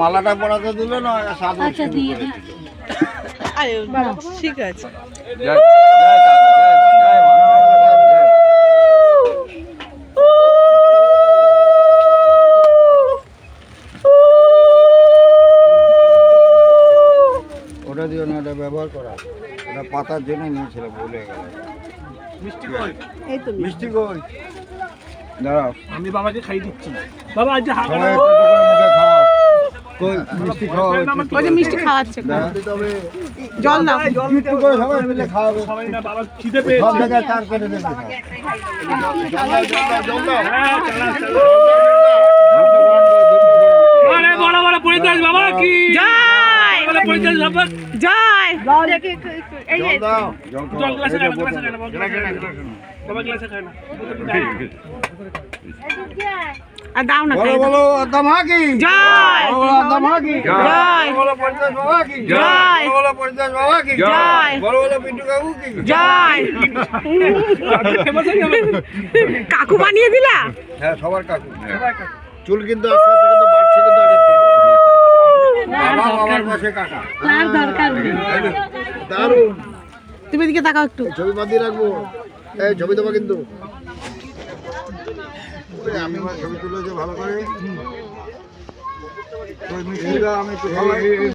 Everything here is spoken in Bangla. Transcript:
মালাটা পরাতে দিল না সাধু আচ্ছা দিয়ে ঠিক আছে। জয় জয় জয় জয় মা, জয় মা। ওটা দিও না ওটা ব্যবহার করা। ওটা পাতার জন্য নিয়েছিলাম ভুলে গেল। এই তো মিষ্টি। কই? দাঁড়াও। আমি বাবাকে খাই দিচ্ছি। বাবা আজ হাত সবাই একটু একটু করে মুখে খাও কই মিষ্টি খাওয়া ওই যে মিষ্টি খাওয়াচ্ছে জল দাও। সবাই মিলে খাওয়াবে বাবা খিদে পেয়েছে জায়গায় চার কেটে দেবে হ্যাঁ, চালা, চালা। আরে বড় বড় পরিতেশ বাবা কি বড় পরিতেশ জয়। জল গ্লাসে খায় গ্লাসে খায় না, আর দাও না বলো বলো আদাম জয়। বলো বলো আদাম জয়। বলো পরিতেশ বাবা কি জয়। বলো বলো বাবা কি জয়। বলো বলো পিন্টু কাকু কি জয়। ফেমাস যাবে কাকু বানিয়ে দিলা? হ্যাঁ সবার কাকু। চুল কিন্তু আস্তে আস্তে কিন্তু তার দরকার দারুণ। তুমি এদিকে তাকাও একটু। ছবি বাঁধিয়ে রাখব। এই ছবি দেবো কিন্তু। আমি আমার ছবি তুলেছি ভালো করে আমি